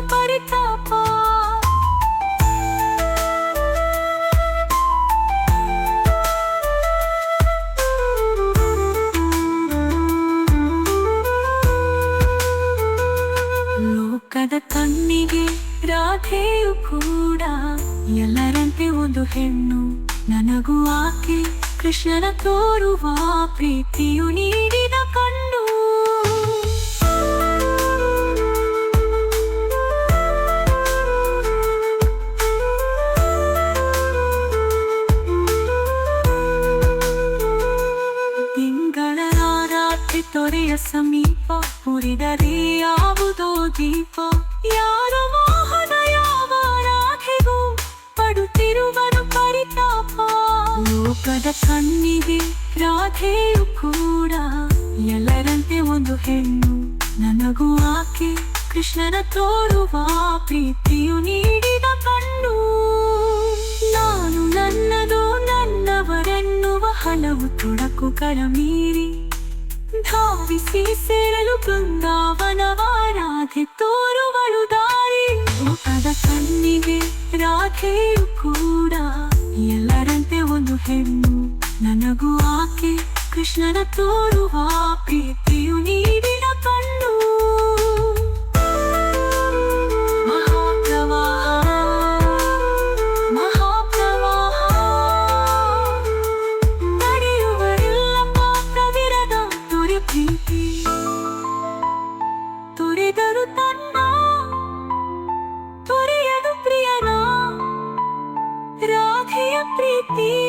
ಪರಿತಾಪ. ಲೋಕದ ಕಣ್ಣಿಗೆ ರಾಧೆಯು ಕೂಡ ಎಲ್ಲರಂತೆ ಒಂದು ಹೆಣ್ಣು. ನನಗೂ ಆಕೆ ಕೃಷ್ಣನ ತೋರುವ ಪ್ರೀತಿಯು ನೀಡಿದ ಸಮೀಪ ಉರಿದರೆ ಯಾವುದೋ ದೀಪ, ಯಾರ ಮೋಹನ ಯಾವ ರಾಧೆಗೂ ಪಡುತ್ತಿರುವನು ಪರಿತಾಪ. ಲೋಕದ ಕಣ್ಣಿಗೆ ರಾಧೆಯು ಕೂಡ ಎಲ್ಲರಂತೆ ಒಂದು ಹೆಣ್ಣು. ನನಗೂ ಆಕೆ ಕೃಷ್ಣನ ತೋರುವ ಪ್ರೀತಿಯು ನೀಡಿದ ಕಣ್ಣು. ನಾನು ನನ್ನದು ನನ್ನವರೆನ್ನುವ ಹಲವು ತೊಡಕುಗಳ ಮೀರಿ ಧಾವಿಸಿ ಸೇರಲು ಬೃಂದಾವನವ ರಾಧೆ ತೋರುವಳು ದಾರಿ. ಮುಖದ ಕಣ್ಣಿಗೆ ರಾಧೆಯು ಕೂಡ ಎಲ್ಲರಂತೆ ಒಂದು ಹೆಣ್ಣು. ನನಗೂ ಆಕೆ ಕೃಷ್ಣನ ತೋರುವ ಪ್ರೀತಿ be